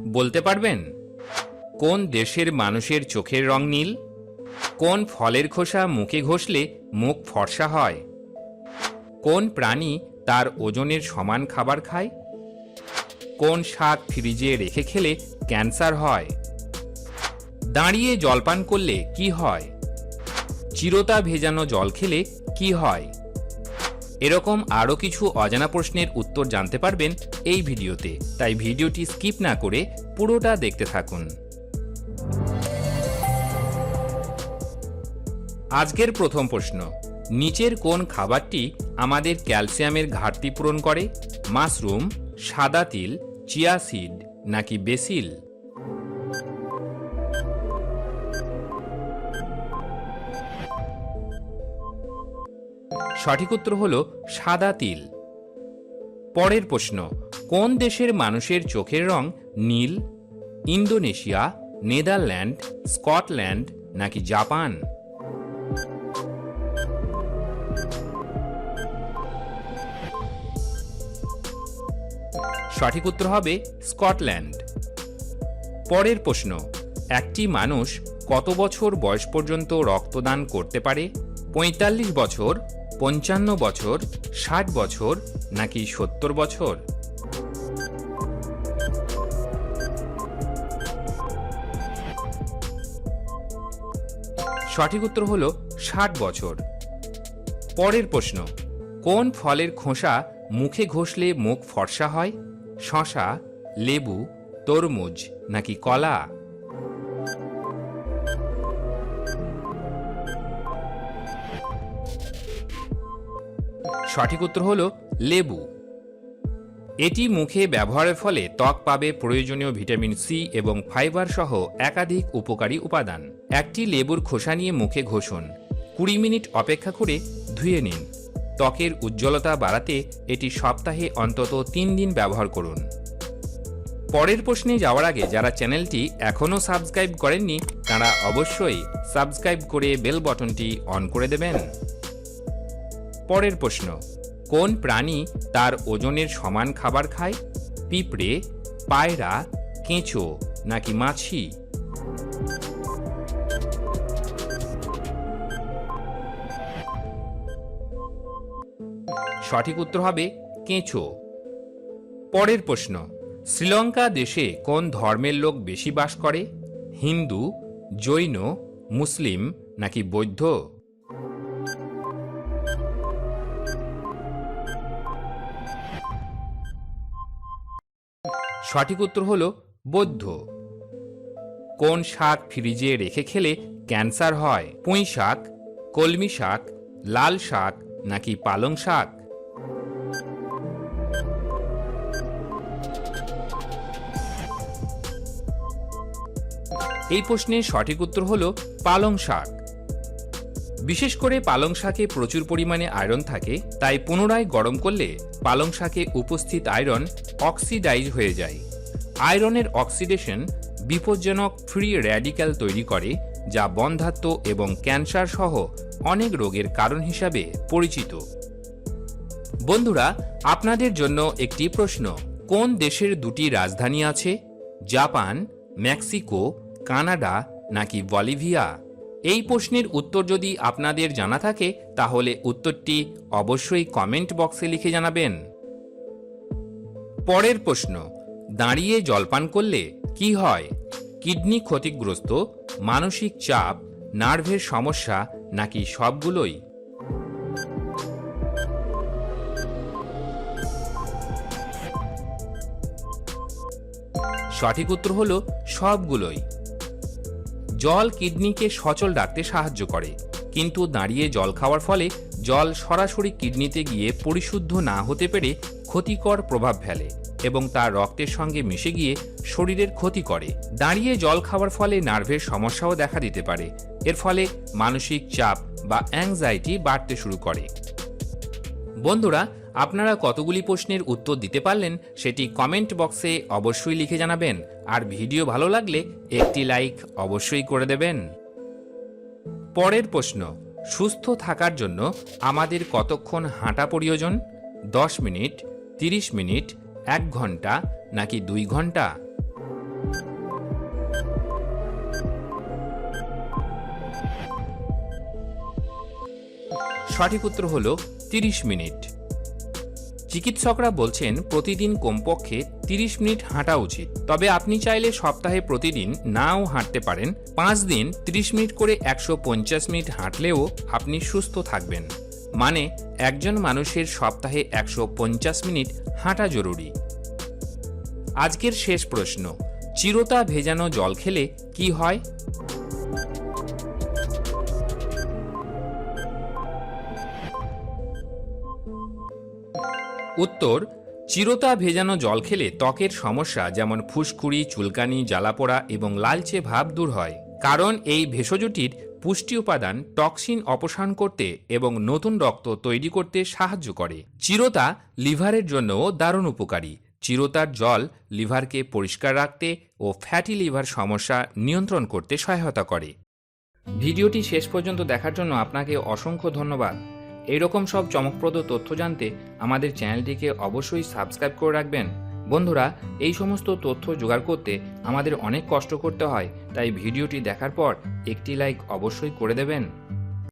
বলতে পারবেন? কোন দেশের মানুষের চোখের রং নীল? কোন ফলের খোসা মুখে ঘষলে মুখ ফর্সা হয়? কোন প্রাণী তার ওজনের সমান খাবার খায়? কোন শাক ফ্রিজে রেখে খেলে ক্যান্সার হয়? দাঁড়িয়ে জলপান করলে কি হয়? চিরতা ভেজানো জল খেলে কি হয়? এরকম আরও কিছু অজানা প্রশ্নের উত্তর জানতে পারবেন এই ভিডিওতে। তাই ভিডিওটি স্কিপ না করে পুরোটা দেখতে থাকুন। আজকের প্রথম প্রশ্ন, নিচের কোন খাবারটি আমাদের ক্যালসিয়ামের ঘাটতি পূরণ করে? মাশরুম, সাদা তিল, চিয়া সিড নাকি বেসিল? সঠিক উত্তর হল সাদা তিল। পরের প্রশ্ন, কোন দেশের মানুষের চোখের রং নীল? ইন্দোনেশিয়া, নেদারল্যান্ড, স্কটল্যান্ড নাকি জাপান? সঠিক উত্তর হবে স্কটল্যান্ড। পরের প্রশ্ন, একটি মানুষ কত বছর বয়স পর্যন্ত রক্তদান করতে পারে? পঁয়তাল্লিশ বছর পঞ্চান্ন বছর, ষাট বছর, নাকি সত্তর বছর? সঠিক উত্তর হল ষাট বছর। পরের প্রশ্ন, কোন ফলের খোসা মুখে ঘষলে মুখ ফর্সা হয়? শশা, লেবু, তরমুজ, নাকি কলা? সঠিক উত্তর হল লেবু। এটি মুখে ব্যবহারের ফলে ত্বক পাবে প্রয়োজনীয় ভিটামিন সি এবং ফাইবার সহ একাধিক উপকারী উপাদান। একটি লেবুর খোসা নিয়ে মুখে ঘষুন। কুড়ি মিনিট অপেক্ষা করে ধুয়ে নিন। ত্বকের উজ্জ্বলতা বাড়াতে এটি সপ্তাহে অন্তত তিন দিন ব্যবহার করুন। পরের প্রশ্নে যাওয়ার আগে যারা চ্যানেলটি এখনও সাবস্ক্রাইব করেননি, তারা অবশ্যই সাবস্ক্রাইব করে বেল বটনটি অন করে দেবেন। পরের প্রশ্ন, কোন প্রাণী তার ওজনের সমান খাবার খায়? পিঁপড়ে, পায়রা, কেঁচো নাকি মাছি? সঠিক উত্তর হবে কেঁচো। পরের প্রশ্ন, শ্রীলঙ্কা দেশে কোন ধর্মের লোক বেশি বাস করে? হিন্দু, জৈন, মুসলিম নাকি বৌদ্ধ? সঠিক উত্তর হল বৌদ্ধ। কোন শাক ফ্রিজে রেখে খেলে ক্যান্সার হয়? পুঁই শাক, কলমি শাক, লাল শাক নাকি পালং শাক? এই প্রশ্নের সঠিক উত্তর হল পালং শাক। বিশেষ করে পালং শাকে প্রচুর পরিমাণে আয়রন থাকে, তাই পুনরায় গরম করলে পালং শাকে উপস্থিত আয়রন অক্সিডাইজ হয়ে যায়। আয়রনের অক্সিডেশন বিপজ্জনক ফ্রি র্যাডিক্যাল তৈরি করে, যা বন্ধাত্ম এবং ক্যান্সার সহ অনেক রোগের কারণ হিসাবে পরিচিত। বন্ধুরা, আপনাদের জন্য একটি প্রশ্ন। কোন দেশের দুটি রাজধানী আছে? জাপান, মেক্সিকো, কানাডা নাকি বলিভিয়া? এই প্রশ্নের উত্তর যদি আপনাদের জানা থাকে, তাহলে উত্তরটি অবশ্যই কমেন্ট বক্সে লিখে জানাবেন। পরের প্রশ্ন, দাঁড়িয়ে জলপান করলে কি হয়? কিডনি ক্ষতিগ্রস্ত, মানসিক চাপ, নার্ভের সমস্যা নাকি সবগুলোই? সঠিক উত্তর হল সবগুলোই। জল কিডনিকে সচল রাখতে সাহায্য করে। কিন্তু দাঁড়িয়ে জল খাওয়ার ফলে জল সরাসরি কিডনিতে গিয়ে পরিশুদ্ধ না হতে পেরে ক্ষতিকর প্রভাব ফেলে এবং তা রক্তের সঙ্গে মিশে গিয়ে শরীরের ক্ষতি করে। দাঁড়িয়ে জল খাওয়ার ফলে নার্ভের সমস্যাও দেখা দিতে পারে। এর ফলে মানসিক চাপ বা অ্যাংজাইটি বাড়তে শুরু করে। বন্ধুরা আপনারা কতগুলি প্রশ্নের উত্তর দিতে পারলেন সেটি কমেন্ট বক্সে অবশ্যই লিখে জানাবেন। আর ভিডিও ভালো লাগলে একটি লাইক অবশ্যই করে দেবেন। পরের প্রশ্ন, সুস্থ থাকার জন্য আমাদের কতক্ষণ হাঁটা প্রয়োজন? দশ মিনিট 30 মিনিট, এক ঘণ্টা নাকি দুই ঘণ্টা? সঠিক উত্তর হল 30 মিনিট। চিকিৎসকরা বলছেন প্রতিদিন কমপক্ষে তিরিশ মিনিট হাঁটা উচিত। তবে আপনি চাইলে সপ্তাহে প্রতিদিন নাও হাঁটতে পারেন। পাঁচ দিন তিরিশ মিনিট করে একশো পঞ্চাশ মিনিট হাঁটলেও আপনি সুস্থ থাকবেন। মানে একজন মানুষের সপ্তাহে একশো পঞ্চাশ মিনিট হাঁটা জরুরি। আজকের শেষ প্রশ্ন, চিরতা ভেজানো জল খেলে কি হয়? উত্তর, চিরতা ভেজানো জল খেলে ত্বকের সমস্যা যেমন ফুসকুড়ি, চুলকানি, জ্বালাপোড়া এবং লালচে ভাব দূর হয়। কারণ এই ভেষজটির পুষ্টি উপাদান টক্সিন অপসারণ করতে এবং নতুন রক্ত তৈরি করতে সাহায্য করে। চিরতা লিভারের জন্যও দারুণ উপকারী। চিরতার জল লিভারকে পরিষ্কার রাখতে ও ফ্যাটি লিভার সমস্যা নিয়ন্ত্রণ করতে সহায়তা করে। ভিডিওটি শেষ পর্যন্ত দেখার জন্য আপনাকে অসংখ্য ধন্যবাদ। এইরকম সব চমকপ্রদ তথ্য জানতে আমাদের চ্যানেলটিকে অবশ্যই সাবস্ক্রাইব করে রাখবেন। বন্ধুরা, এই সমস্ত তথ্য জোগাড় করতে আমাদের অনেক কষ্ট করতে হয়, তাই ভিডিওটি দেখার পর একটি লাইক অবশ্যই করে দেবেন।